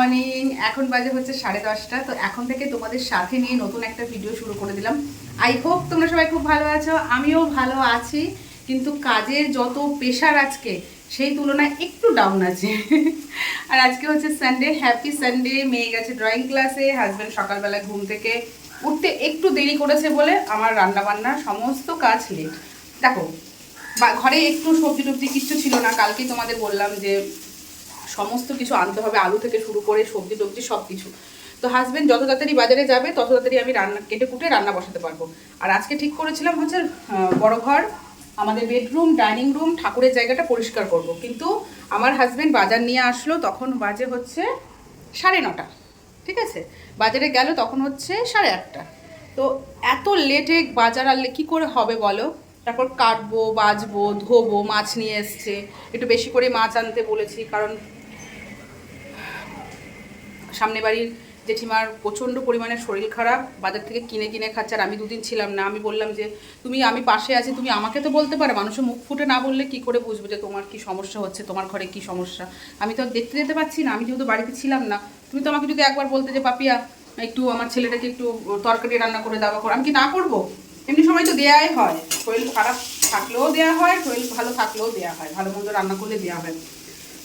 Morning এখন বাজে হচ্ছে সাড়ে দশটা, তো এখন থেকে তোমাদের সাথে নিয়ে নতুন একটা ভিডিও শুরু করে দিলাম। আই হোপ তোমরা সবাই খুব ভালো আছো, আমিও ভালো আছি, কিন্তু কাজের যত প্রেশার আজকে, সেই তুলনায় একটু ডাউন আছে। আর আজকে হচ্ছে সানডে হ্যাপি সানডে মেয়ে গেছে ড্রয়িং ক্লাসে হাজব্যান্ড সকালবেলা ঘুম থেকে উঠতে একটু দেরি করেছে বলে আমার রান্না বান্না সমস্ত কাজ লেট দেখো, বা- ঘরে একটু সবজি টবজি কিচ্ছু ছিল না কালকেই তোমাদের বললাম যে সমস্ত কিছু আনতে হবে, আলু থেকে শুরু করে সবজি টবজি সব কিছু তো হাজবেন্ড যত তাড়াতাড়ি বাজারে যাবে, তত তাড়াতাড়ি আমি রান্না, কেটে কুটে রান্না বসাতে পারব। আর আজকে ঠিক করেছিলাম হচ্ছে বড় ঘর, আমাদের বেডরুম ডাইনিং রুম ঠাকুরের জায়গাটা পরিষ্কার করব। কিন্তু আমার হাজব্যান্ড বাজার নিয়ে আসলো, তখন বাজে হচ্ছে সাড়ে নটা, ঠিক আছে? বাজারে গেল তখন হচ্ছে সাড়ে আটটা। তো এত লেটে বাজার আনলে কী করে হবে বলো? তারপর কাটবো বাজবো ধোবো, মাছ নিয়ে এসছে। একটু বেশি করে মাছ আনতে বলেছি, কারণ সামনে বাড়ির জেঠিমার প্রচণ্ড পরিমাণে শরীর খারাপ, বাজার থেকে কিনে কিনে খাচ্ছে, আর আমি দুদিন ছিলাম না। আমি বললাম যে, তুমি, আমি পাশে আছি, তুমি আমাকে তো বলতে পারো, মানুষের মুখ ফুটে না বললে কি করে বুঝব যে তোমার কি সমস্যা হচ্ছে, তোমার ঘরে কি সমস্যা? আমি তো দেখতে যেতে পারছি না, আমি যেহেতু বাড়িতে ছিলাম না। তুমি তো আমাকে যদি একবার বলতে যে, পাপিয়া, একটু আমার ছেলেটাকে একটু তরকারি রান্না করে দাওয়া করো। আমি কি না করব? এমনি সময় তো দেয়াই হয়। শরীর খারাপ থাকলেও দেওয়া হয়, শরীর ভালো থাকলেও দেওয়া হয়, ভালো মন্দ রান্না করলে দেওয়া হয়।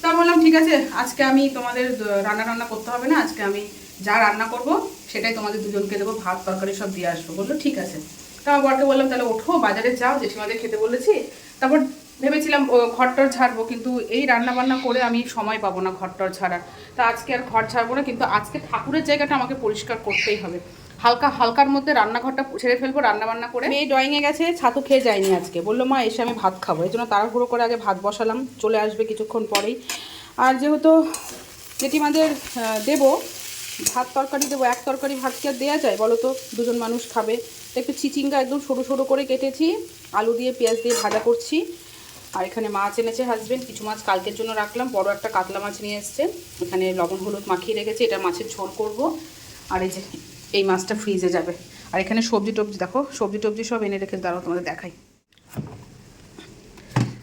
তা বললাম, ঠিক আছে, আজকে আমি তোমাদের রান্না রান্না করতে হবে না, আজকে আমি যা রান্না করব, সেটাই তোমাদের দুজনকে দেবো, ভাত, তরকারি সব দিয়ে আসব। বলল, ঠিক আছে। তা আমার বরকে বললাম, তাহলে ওঠো, বাজারে যাও জেঠিমাদের খেতে বলেছি। তারপর ভেবেছিলাম ঘরটর ঝাড়বো, কিন্তু এই রান্না বান্না করে আমি সময় পাবো না ঘরটর ঝাড়ার। তা আজকে আর ঘর ঝাড়বো না, কিন্তু আজকে ঠাকুরের জায়গাটা আমাকে পরিষ্কার করতেই হবে। হালকা হালকার মধ্যে রান্নাঘরটা ছেড়ে ফেলব রান্না বান্না করে। মেয়ে ড্রয়িংয়ে গেছে ছাতু খেয়ে যায়নি আজকে। বলল মা এসে আমি ভাত খাব। এই জন্য তাড়াহুড়ো করে আগে ভাত বসালাম চলে আসবে কিছুক্ষণ পরেই। আর যেহেতু জেঠিমাদের আহ, দেবো ভাত তরকারি দেবো এক তরকারি ভাত কি আর দেওয়া যায় বলো তো? দুজন মানুষ খাবে। একটু চিচিঙ্গা একদম সরু সরু করে কেটেছি আলু দিয়ে পেঁয়াজ দিয়ে ভাজা করছি। আর এখানে মাছ এনেছে হাজবেন্ড কিছু মাছ কালকের জন্য রাখলাম। বড় একটা কাতলা মাছ নিয়ে এসছে। এখানে লবণ হলুদ মাখিয়ে রেখেছি এটা মাছের ঝোল করব। আর এই যে এই মাছটা ফ্রিজে যাবে। আর এখানে সবজি টবজি, দেখো, সবজি টবজি সব এনে রেখে দাঁড়াও, তোমাদের দেখাই।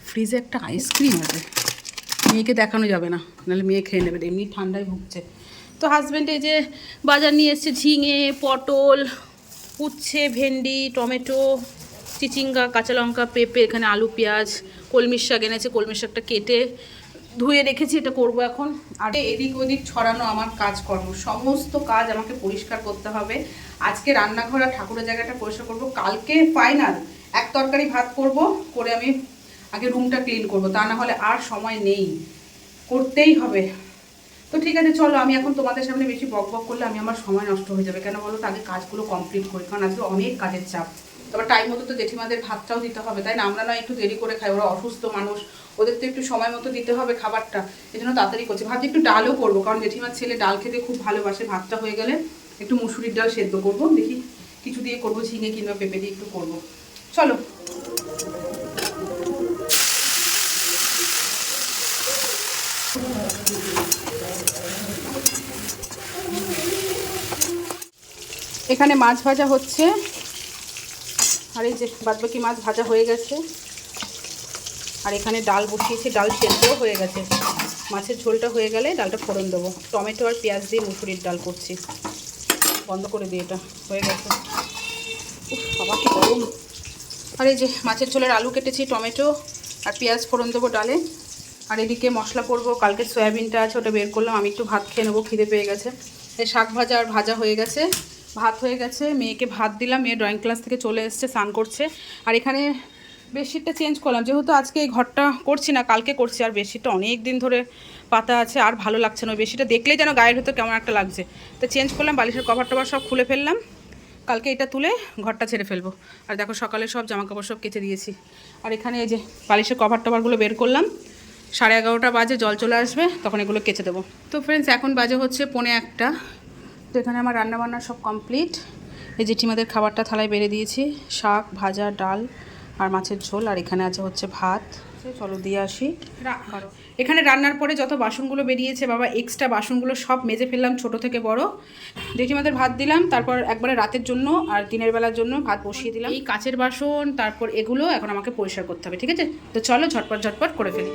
ফ্রিজে একটা আইসক্রিম আছে। মেয়েকে দেখানো যাবে না, নাহলে মেয়ে খেয়ে নেবে, এমনি ঠান্ডায় ভুগছে। তো হাজব্যান্ড এই যে বাজার নিয়ে এসছে, ঝিঙে, পটল, উচ্ছে, ভেন্ডি, টমেটো, চিচিঙ্গা, কাঁচা লঙ্কা, পেঁপে, এখানে আলু, পেঁয়াজ কলমির শাক এনেছে কলমির শাকটা কেটে ধুয়ে রেখেছি, এটা করব এখন। আর এদিক ওদিক ছড়ানো আমার কাজকর্ম। সমস্ত কাজ আমাকে পরিষ্কার করতে হবে। আজকে রান্নাঘর আর ঠাকুরের জায়গাটা পরিষ্কার করব। কালকে ফাইনাল এক তরকারি ভাত করব, করে আমি আগে রুমটা ক্লিন করব। তা না হলে আর সময় নেই। করতেই হবে। তো ঠিক আছে, চলো, আমি এখন তোমাদের সামনে বেশি বক বক করলে আমি আমার সময় নষ্ট হয়ে যাবে। কেন বলো তো? আগে কাজগুলো কমপ্লিট করি। কারণ আজকে অনেক কাজের চাপ। তারপর টাইম মতো তো জেঠিমাদের ভাতটাও দিতে হবে, তাই না? আমরা নয়, একটু দেরি করে খাই, ওরা অসুস্থ মানুষ, ওদের তো একটু সময় মতো দিতে হবে খাবারটা এই জন্য তাড়াতাড়ি করছি। ভাবছি একটু ডালও করব, কারণ জেঠিমার ছেলে ডাল খেতে খুব ভালোবাসে, ভাতটা হয়ে গেলে একটু মুসুরির ডাল সেদ্ধ করব, দেখি কিছু দিয়ে করব, ঝিঙে কিংবা পেঁপে দিয়ে একটু করব। চলো। এখানে মাছ ভাজা হচ্ছে। আর এই যে বাদবাকি মাছ ভাজা হয়ে গেছে। আর এখানে ডাল বসিয়েছি, ডাল সেদ্ধও হয়ে গেছে। মাছের ঝোলটা হয়ে গেলে ডালটা ফোড়ন দেবো। টমেটো আর পেঁয়াজ দিয়ে মুসুরির ডাল করছি। বন্ধ করে দিই এটা, হয়ে গেছে। বাবা, কি গরম। আর এই যে মাছের ঝোলের আলু কেটেছি, টমেটো আর পেঁয়াজ ফোড়ন দেবো ডালে। আর এদিকে মশলা করব, কালকে সয়াবিনটা আছে, ওটা বের করলাম। আমি একটু ভাত খেয়ে নেব, খিদে পেয়ে গেছে। এই শাক ভাজা আর ভাজা হয়ে গেছে। ভাত হয়ে গেছে, মেয়েকে ভাত দিলাম, মেয়ে ড্রয়িং ক্লাস থেকে চলে এসছে, স্নান করছে। আর এখানে বেডশিটটা চেঞ্জ করলাম, যেহেতু আজকে এই ঘরটা করছি না, কালকে করছি, আর বেডশিটটা অনেক দিন ধরে পাতা আছে, আর ভালো লাগছে না। ওই বেডশিটটা দেখলেই যেন গায়ের ভেতর কেমন একটা লাগছে। তো চেঞ্জ করলাম, বালিশের কভার টভার সব খুলে ফেললাম। কালকে এটা তুলে ঘরটা ছেড়ে ফেলব। আর দেখো সকালে সব জামা কাপড় সব কেচে দিয়েছি। আর এখানে এই যে বালিশের কভার টভারগুলো বের করলাম, সাড়ে এগারোটা বাজে জল চলে আসবে, তখন এগুলো কেচে দেবো। তো ফ্রেন্ডস এখন বাজে হচ্ছে পৌনে একটা। তো এখানে আমার রান্নাবান্না সব কমপ্লিট। এই জেঠিমাদের খাবারটা থালায় বেড়ে দিয়েছি। শাক ভাজা ডাল আর মাছের ঝোল। আর এখানে আছে হচ্ছে ভাত। চলো দিয়ে আসি। এখানে রান্নার পরে যত বাসনগুলো বেরিয়েছে বাবা এক্সট্রা বাসনগুলো সব মেজে ফেললাম ছোট থেকে বড়। জেঠিমাদের ভাত দিলাম তারপর একবারে রাতের জন্য আর দিনের বেলার জন্য ভাত বসিয়ে দিলাম। এই কাচের বাসন তারপর এগুলো এখন আমাকে পরিষ্কার করতে হবে ঠিক আছে? তো চলো ঝটপট ঝটপট করে ফেলি।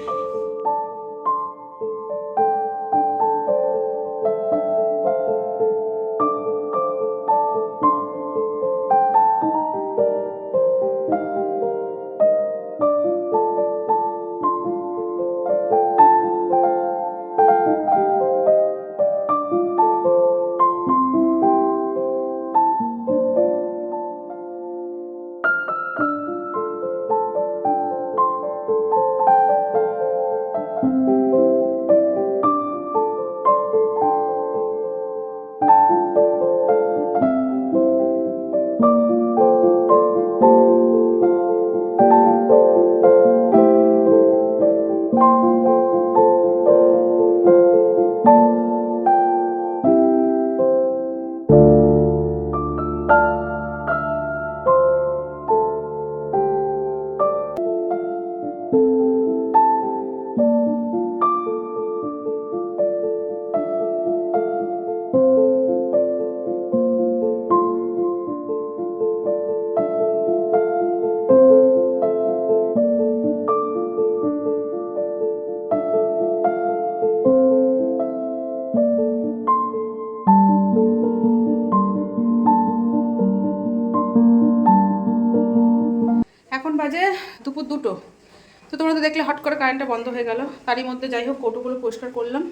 দেখলে হট করে কারেন্টটা বন্ধ হয়ে গেল। তারই মধ্যে যাই হোক, কৌটোগুলো পরিষ্কার করলাম।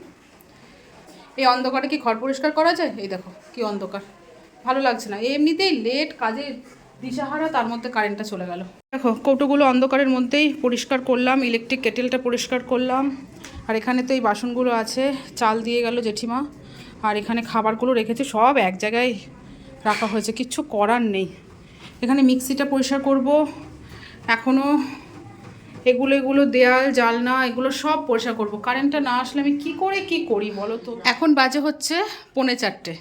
এই অন্ধকারে কি ঘর পরিষ্কার করা যায়? এই দেখো, কি অন্ধকার। ভালো লাগছে না। এমনিতেই লেট কাজে দিশাহারা, তার মধ্যে কারেন্টটা চলে গেল। দেখো, কৌটোগুলো অন্ধকারের মধ্যেই পরিষ্কার করলাম ইলেকট্রিক কেটেলটা পরিষ্কার করলাম। আর এখানে তো এই বাসনগুলো আছে, চাল দিয়ে গেল জেঠিমা। আর এখানে খাবারগুলো রেখেছে, সব এক জায়গায় রাখা হয়েছে, কিচ্ছু করার নেই। এখানে মিক্সিটা পরিষ্কার করব। এখনও এগুলো এগুলো দেয়াল, জালনা, এগুলো সব পরিষ্কার করব। কারেন্টটা না আসলে আমি কি করে কি করি বলো তো? এখন বাজে হচ্ছে পৌনে চারটে।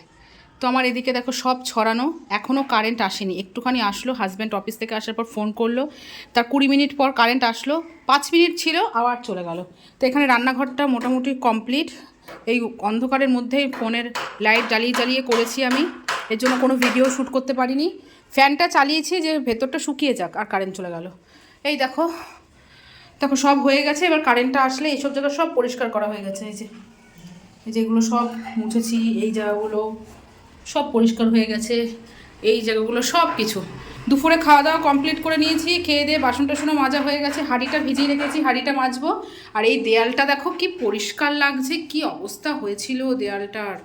তো আমার এদিকে দেখো সব ছড়ানো এখনও কারেন্ট আসেনি। একটুখানি আসলো হাজব্যান্ড অফিস থেকে আসার পর ফোন করল। তার কুড়ি মিনিট পর কারেন্ট আসলো, পাঁচ মিনিট ছিল, আবার চলে গেল। তো এখানে রান্নাঘরটা মোটামুটি কমপ্লিট এই অন্ধকারের মধ্যেই ফোনের লাইট জ্বালিয়ে জ্বালিয়ে করেছি আমি। এর জন্য কোনো ভিডিও শ্যুট করতে পারিনি। ফ্যানটা চালিয়েছি যে ভেতরটা শুকিয়ে যাক, আর কারেন্ট চলে গেল। এই দেখো দেখো সব হয়ে গেছে, এবার কারেন্টটা আসলে এইসব জায়গা সব পরিষ্কার করা হয়ে গেছে, এই যে, এই যেগুলো সব মুছেছি, এই জায়গাগুলো সব পরিষ্কার হয়ে গেছে, এই জায়গাগুলো সব কিছু। দুপুরে খাওয়া দাওয়া কমপ্লিট করে নিয়েছি, খেয়ে দিয়ে বাসন টাসনও মাজা হয়ে গেছে, হাঁড়িটা ভিজিয়ে রেখেছি, হাঁড়িটা মাজবো। আর এই দেয়ালটা দেখো কি পরিষ্কার লাগছে, কি অবস্থা হয়েছিল দেয়ালটার।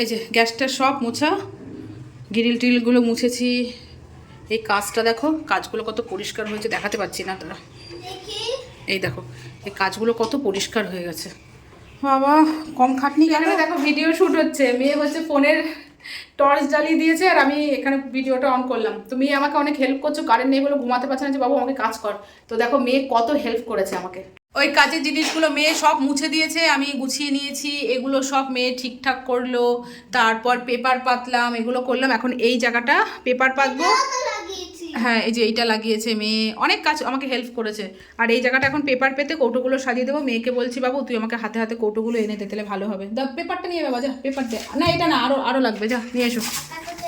এই যে গ্যাসটা সব মোছা, গ্রিল টিলগুলো মুছেছি। এই কাজটা দেখো, কাজগুলো কত পরিষ্কার হয়েছে, দেখাতে পাচ্ছি না তারা। দেখো এই কাজগুলো কত পরিষ্কার হয়ে গেছে। বাবা কম খাটনি কেন? দেখো ভিডিও শ্যুট হচ্ছে। মেয়ে হচ্ছে ফোনের টর্চ জ্বালিয়ে দিয়েছে আর আমি এখানে ভিডিওটা অন করলাম। তো মেয়ে আমাকে অনেক হেল্প করছ কারেন্ট নেই বলে ঘুমাতে পারছে না যে বাবু আমাকে কাজ কর। তো দেখো মেয়ে কত হেল্প করেছে আমাকে। ওই কাজের জিনিসগুলো মেয়ে সব মুছে দিয়েছে আমি গুছিয়ে নিয়েছি এগুলো সব মেয়ে ঠিকঠাক করল। তারপর পেপার পাতলাম এগুলো করলাম। এখন এই জায়গাটা পেপার পাতবো। হ্যাঁ এই যে এইটা লাগিয়েছে মেয়ে। অনেক কাজ আমাকে হেল্প করেছে। আর এই জায়গাটা এখন পেপার পেতে কৌটোগুলো সাজিয়ে দেবো। মেয়েকে বলছি বাবু তুই আমাকে হাতে হাতে কৌটোগুলো এনে দিতে দিলে ভালো হবে। দা পেপারটা নিয়ে বাবা যা পেপার দে। না এটা না আরও আরও লাগবে যা নিয়ে এসো।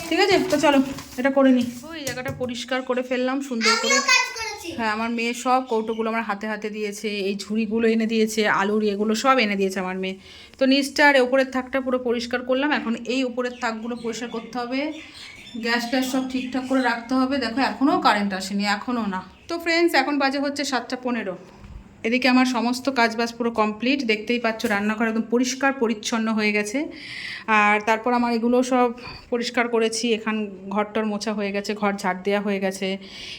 ঠিক আছে? তো চলো এটা করে নি। ওই জায়গাটা পরিষ্কার করে ফেললাম সুন্দর করে। হ্যাঁ আমার মেয়ে সব কৌটোগুলো আমার হাতে হাতে দিয়েছে এই ঝুড়িগুলো এনে দিয়েছে আলুর এগুলো সব এনে দিয়েছে আমার মেয়ে। তো নিচটা আর উপরের থাকটা পুরো পরিষ্কার করলাম। এখন এই উপরের থাকগুলো পরিষ্কার করতে হবে। গ্যাস ট্যাস সব ঠিকঠাক করে রাখতে হবে। দেখো, এখনও কারেন্ট আসেনি, এখনও না। তো ফ্রেন্ডস এখন বাজে হচ্ছে সাতটা পনেরো। এদিকে আমার সমস্ত কাজবাজ পুরো কমপ্লিট দেখতেই পাচ্ছ, রান্নাঘর একদম পরিষ্কার পরিচ্ছন্ন হয়ে গেছে। আর তারপর আমার এগুলো সব পরিষ্কার করেছি। এখান ঘরটর মোছা হয়ে গেছে, ঘর ঝাড় দেওয়া হয়ে গেছে।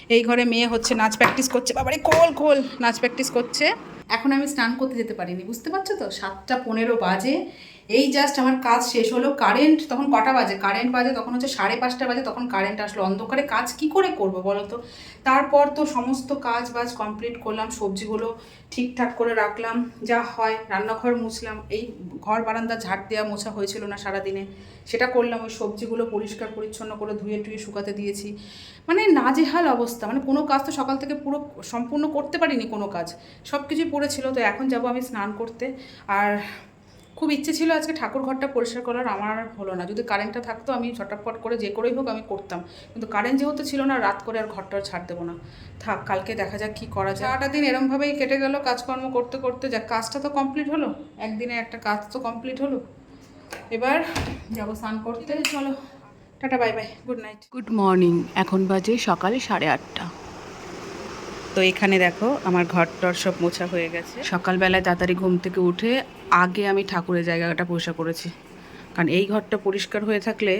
এই ঘরে মেয়ে হচ্ছে, নাচ প্র্যাকটিস করছে। বাবারে কোল কোল নাচ প্র্যাকটিস করছে। এখন আমি স্নান করতে যেতে পারিনি, বুঝতে পারছ তো? সাতটা পনেরো বাজে। এই জাস্ট আমার কাজ শেষ হলো কারেন্ট তখন কটা বাজে? কারেন্ট বাজে তখন হচ্ছে সাড়ে পাঁচটা বাজে, তখন কারেন্ট আসলো। অন্ধকারে কাজ কি করে করব বলো তো? তারপর তো সমস্ত কাজ বাজ কমপ্লিট করলাম, সবজিগুলো ঠিকঠাক করে রাখলাম, যা হয়, রান্নাঘর মুছলাম। এই ঘর বারান্দা ঝাড় দেওয়া মোছা হয়েছিল না সারাদিনে। সেটা করলাম, ওই সবজিগুলো পরিষ্কার পরিচ্ছন্ন করে ধুয়ে টুয়ে শুকাতে দিয়েছি। মানে নাজেহাল অবস্থা। মানে কোনো কাজ তো সকাল থেকে পুরো সম্পূর্ণ করতে পারিনি কোনো কাজ। সব কিছুই পড়েছিল, তো এখন যাব আমি স্নান করতে। আর খুব ইচ্ছে ছিল আজকে ঠাকুর ঘরটা পরিষ্কার করার আমার আর হলো না। যদি কারেন্টটা থাকতো আমি ঝটাপট করে যে করেই হোক আমি করতাম। কিন্তু কারেন্ট যেহেতু ছিল না রাত করে আর ঘরটা আর ছাড় দেবো না। থাক কালকে দেখা যাক কী করা যায়। সারাটা দিন এরমভাবেই কেটে গেল কাজকর্ম করতে করতে। যাক কাজটা তো কমপ্লিট হলো। একদিনে একটা কাজ তো কমপ্লিট হলো। এবার যাব স্নান করতে। চলো tata bye bye good night good morning এখন বাজে সকালে সাড়ে আটটা। তো এখানে দেখো, আমার ঘর টর সব মোছা হয়ে গেছে। সকালবেলায় তাড়াতাড়ি ঘুম থেকে উঠে আগে আমি ঠাকুরের জায়গাটা পরিষ্কার করেছি। কারণ এই ঘরটা পরিষ্কার হয়ে থাকলে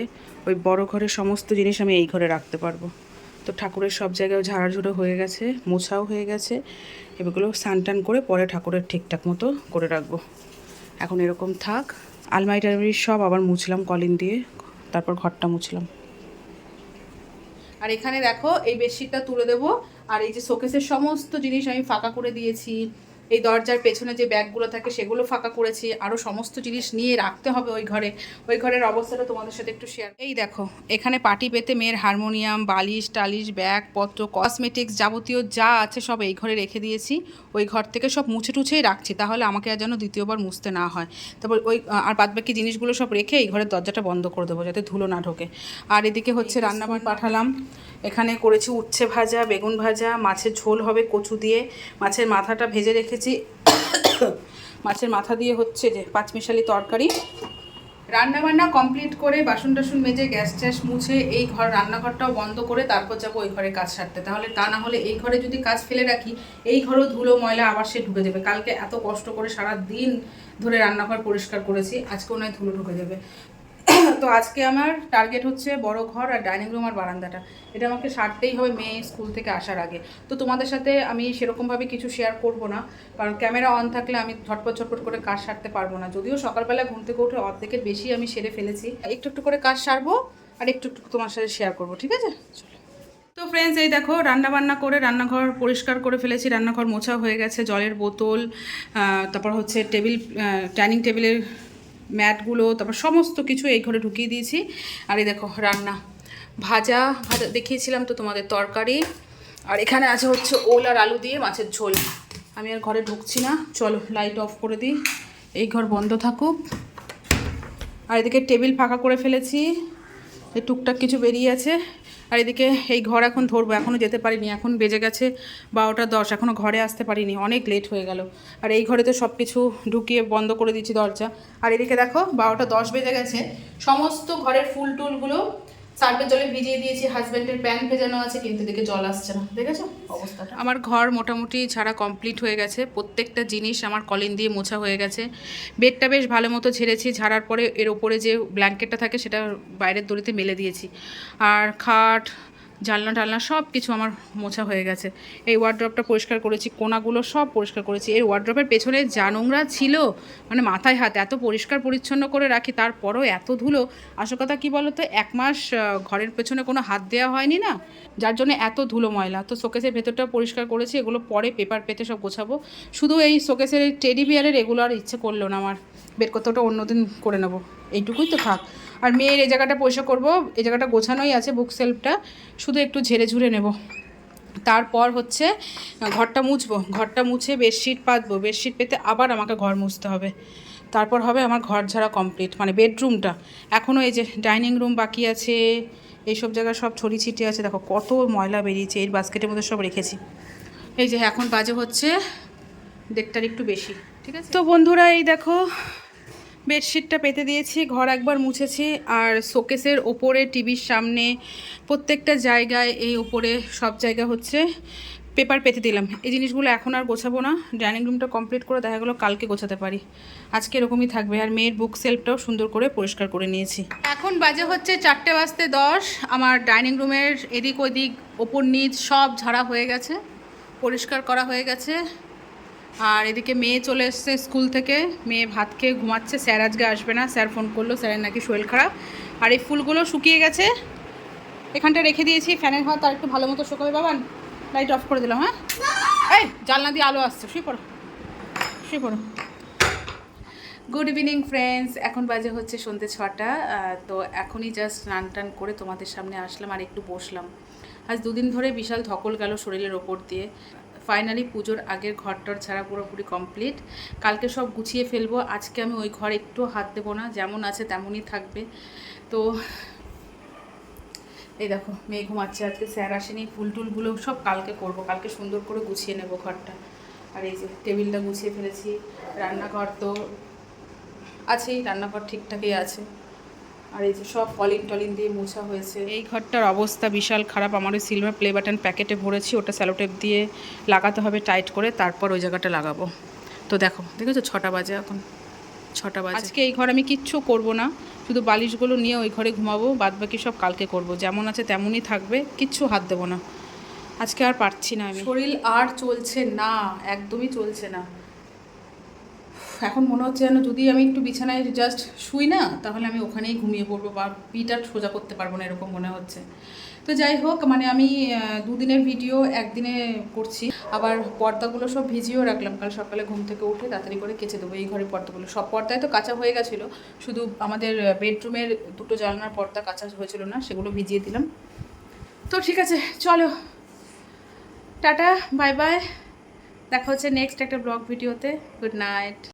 ওই বড় ঘরের সমস্ত জিনিস আমি এই ঘরে রাখতে পারব। তো ঠাকুরের সব জায়গায় ঝাড়াঝুড়ো হয়ে গেছে, মোছাও হয়ে গেছে। এগুলো টান করে পরে ঠাকুরের ঠিকঠাক মতো করে রাখব। এখন এরকম থাক আলমারি টালমারি সব আবার মুছলাম কলিন দিয়ে, তারপর ঘরটা মুছলাম। আর এখানে দেখো, এই বেডশিটটা তুলে দেবো। আর এই যে শোকেসের সমস্ত জিনিস আমি ফাঁকা করে দিয়েছি এই দরজার পেছনে যে ব্যাগগুলো থাকে সেগুলো ফাঁকা করেছি আরও সমস্ত জিনিস নিয়ে রাখতে হবে ওই ঘরে। ওই ঘরের অবস্থাটা তোমাদের সাথে একটু শেয়ার এই দেখো এখানে পার্টি পেতে মেয়ের হারমোনিয়াম বালিশ টালিশ ব্যাগ পত্র কসমেটিক্স যাবতীয় যা আছে সব এই ঘরে রেখে দিয়েছি। ওই ঘর থেকে সব মুছে টুছেই রাখছি তাহলে আমাকে আর যেন দ্বিতীয়বার মুছতে না হয়। তারপর ওই আর বাদবাকি জিনিসগুলো সব রেখে এই ঘরের দরজাটা বন্ধ করে দেবো যাতে ধুলো না ঢোকে। আর এদিকে হচ্ছে রান্নাবান পাঠালাম। এখানে করেছি উচ্ছে ভাজা, বেগুন ভাজা, মাছের ঝোল হবে কচু দিয়ে। মাছের মাথাটা ভেজে রেখেছি। মাছের মাথা দিয়ে হচ্ছে যে পাঁচমিশালি তরকারি। রান্নাবান্না কমপ্লিট করে বাসন টাসন মেজে, গ্যাস ট্যাস মুছে এই ঘর রান্নাঘরটাও বন্ধ করে তারপর যাব ওই ঘরে কাজ সারতে। তাহলে তা না হলে এই ঘরে যদি কাজ ফেলে রাখি, এই ঘরেও ধুলো, ময়লা আবার সে ঢুকে যাবে কালকে এত কষ্ট করে সারা দিন ধরে রান্নাঘর পরিষ্কার করেছি আজকেও নয় ধুলো ঢুকে যাবে তো আজকে আমার টার্গেট হচ্ছে বড় ঘর আর ডাইনিং রুম আর বারান্দাটা। এটা আমাকে সারতেই হবে মেয়ে স্কুল থেকে আসার আগে। তো তোমাদের সাথে আমি সেরকমভাবে কিছু শেয়ার করব না, কারণ ক্যামেরা অন থাকলে আমি ঝটপট ঝটপট করে কাজ সারতে পারব না। যদিও সকালবেলা ঘুম থেকে উঠে অর্ধেকের বেশি আমি সেরে ফেলেছি। একটু একটু করে কাজ সারবো আর একটু একটু তোমার সাথে শেয়ার করব, ঠিক আছে? তো ফ্রেন্ডস এই দেখো রান্না বান্না করে রান্নাঘর পরিষ্কার করে ফেলেছি। রান্নাঘর মোছা হয়ে গেছে, জলের বোতল তারপর হচ্ছে টেবিল ডাইনিং টেবিলের ম্যাটগুলো, তারপর সমস্ত কিছু এই ঘরে ঢুকিয়ে দিয়েছি। আর এই দেখো, রান্না। ভাজা ভাজা দেখিয়েছিলাম তো তোমাদের তরকারি। আর এখানে আছে হচ্ছে ওল আর আলু দিয়ে মাছের ঝোল। আমি আর ঘরে ঢুকছি না। চলো লাইট অফ করে দিই। এই ঘর বন্ধ থাকুক। আর এদিকে টেবিল ফাঁকা করে ফেলেছি। টুকটাক কিছু বেরিয়ে আছে। আর এদিকে এই ঘর এখন ধরবো, এখনও যেতে পারিনি, এখন বেজে গেছে বারোটা দশ, এখনও ঘরে আসতে পারিনি, অনেক লেট হয়ে গেল। আর এই ঘরে তো সব কিছু ঢুকিয়ে বন্ধ করে দিচ্ছি দরজা। আর এদিকে দেখো, বারোটা দশ বেজে গেছে, সমস্ত ঘরের ফুল টুলগুলো সার্ফের জলে ভিজিয়ে দিয়েছি হাজব্যান্ডের প্যান্ট ভেজানো আছে, কিন্তু এদিকে জল আসছে না, দেখেছ? অবস্থাটা। আমার ঘর মোটামুটি ছাড়া কমপ্লিট হয়ে গেছে, প্রত্যেকটা জিনিস আমার কলিন দিয়ে মোছা হয়ে গেছে। বেডটা বেশ ভালো মতো ঝেড়েছি, ঝাড়ার পরে এর ওপরে যে ব্ল্যাঙ্কেটটা থাকে, সেটা বাইরের দড়িতে মেলে দিয়েছি। আর খাট জানলা টালনা সব কিছু আমার মোছা হয়ে গেছে। এই ওয়ার্ড্রপটা পরিষ্কার করেছি, কোনাগুলো সব পরিষ্কার করেছি। এই ওয়ার্ড্রপের পেছনে যা নোংরা ছিল মানে মাথায় হাত, এত পরিষ্কার পরিচ্ছন্ন করে রাখি, তারপরও এত ধুলো, আসল কথা কী বলো তো এক মাস ঘরের পেছনে কোনো হাত দেওয়া হয়নি না? যার জন্য এত ধুলো ময়লা। তো শোকেসের ভেতরটা পরিষ্কার করেছি, এগুলো পরে পেপার পেতে সব গোছাবো। শুধু এই শোকেসের টেডি বিয়ারের এগুলো আর ইচ্ছে করল না আমার। বের ওটা অন্যদিন করে নেব। এইটুকুই তো থাক। আর মেয়ের এই জায়গাটা পরিষ্কার করব, এই জায়গাটা গোছানোই আছে বুক সেলফটা শুধু একটু ঝেড়ে ঝুড়ে নেব। তারপর হচ্ছে ঘরটা মুছবো। ঘরটা মুছে বেডশিট পাতবো। বেডশিট পেতে আবার আমাকে ঘর মুছতে হবে। তারপর হবে আমার ঘর ঝাড়া কমপ্লিট মানে বেডরুমটা এখনও এই যে ডাইনিং রুম বাকি আছে, এইসব জায়গায় সব ছড়ি ছিটে আছে। দেখো কত ময়লা বেরিয়েছে এই বাস্কেটের মধ্যে সব রেখেছি। এই যে এখন বাজে হচ্ছে দেড়টার একটু বেশি, ঠিক আছে? তো বন্ধুরা, এই দেখো বেডশিটটা পেতে দিয়েছি, ঘর একবার মুছেছি আর শোকেসের ওপরে, টিভির সামনে, প্রত্যেকটা জায়গায় এই ওপরে সব জায়গা হচ্ছে। পেপার পেতে দিলাম। এই জিনিসগুলো এখন আর গোছাবো না। ডাইনিং রুমটা কমপ্লিট করে দেখা গেলো কালকে গোছাতে পারি। আজকে এরকমই থাকবে। আর মেয়ের বুক সেলফটাও সুন্দর করে পরিষ্কার করে নিয়েছি। এখন বাজে হচ্ছে চারটে বাজতে দশ। আমার ডাইনিং রুমের এদিক ওদিক, ওপর নিচ সব ঝাড়া হয়ে গেছে। পরিষ্কার করা হয়ে গেছে। আর এদিকে মেয়ে চলে এসছে স্কুল থেকে। মেয়ে ভাত খেয়ে ঘুমাচ্ছে, স্যার আজকে আসবে না। স্যার ফোন করল, স্যারের নাকি শরীর খারাপ। আর এই ফুলগুলো শুকিয়ে গেছে। এখানটা রেখে দিয়েছি, ফ্যানের হাত আর একটু ভালো মতো শুকাবে, বাবান। লাইট অফ করে দিলাম হ্যাঁ? এই জানলা দিয়ে আলো আসছে, শুয়ে পড়ো। শুয়ে পড়ো। গুড ইভিনিং ফ্রেন্ডস এখন বাজে হচ্ছে সন্ধ্যে ছটা। তো এখনই জাস্ট স্নান টান করে তোমাদের সামনে আসলাম আর একটু বসলাম। আজ দুদিন ধরে বিশাল ধকল গেল শরীরের ওপর দিয়ে। ফাইনালি পুজোর আগের ঘরটর ছাড়া পুরোপুরি কমপ্লিট কালকে সব গুছিয়ে ফেলব। আজকে আমি ওই ঘর একটু হাত দেবো না। যেমন আছে তেমনই থাকবে। তো এই দেখো, মেয়ে ঘুমাচ্ছে আজকে। স্যার আসেনি। ফুল টুলগুলো সব কালকে করব। কালকে সুন্দর করে গুছিয়ে নেব ঘরটা। আর এই যে টেবিলটা গুছিয়ে ফেলেছি। রান্নাঘর তো আছেই। রান্নাঘর ঠিকঠাকই আছে। আর এই যে সব কলিন টলিন দিয়ে মোছা হয়েছে। এই ঘরটার অবস্থা বিশাল খারাপ। আমার ওই সিলভার প্লে বাটন প্যাকেটে ভরেছি ওটা স্যালোটেপ দিয়ে লাগাতে হবে টাইট করে তারপর ওই জায়গাটা লাগাবো। তো দেখো দেখেছ ছটা বাজে এখন ছটা বাজে। আজকে এই ঘর আমি কিচ্ছু করব না শুধু বালিশগুলো নিয়ে ওই ঘরে ঘুমাবো বাদ বাকি সব কালকে করব। যেমন আছে তেমনই থাকবে কিচ্ছু হাত দেবো না। আজকে আর পারছি না আমি। শরীর আর চলছে না একদমই চলছে না। এখন মনে হচ্ছে যেন যদি আমি একটু বিছানায় জাস্ট শুই না, তাহলে আমি ওখানেই ঘুমিয়ে পড়ব বা আর সোজা করতে পারব না, এরকম মনে হচ্ছে। তো যাই হোক মানে আমি দুদিনের ভিডিও একদিনে করছি। আবার পর্দাগুলো সব ভিজিয়েও রাখলাম। কাল সকালে ঘুম থেকে উঠে তাড়াতাড়ি করে কেচে দেবো এই ঘরের পর্দাগুলো। সব পর্দায় তো কাঁচা হয়ে গেছিল। শুধু আমাদের বেডরুমের দুটো জানলার পর্দা কাঁচা হয়েছিল না, সেগুলো ভিজিয়ে দিলাম। তো ঠিক আছে, চলো। Tata, bye bye. দেখা হচ্ছে নেক্সট একটা ব্লগ ভিডিওতে। Good night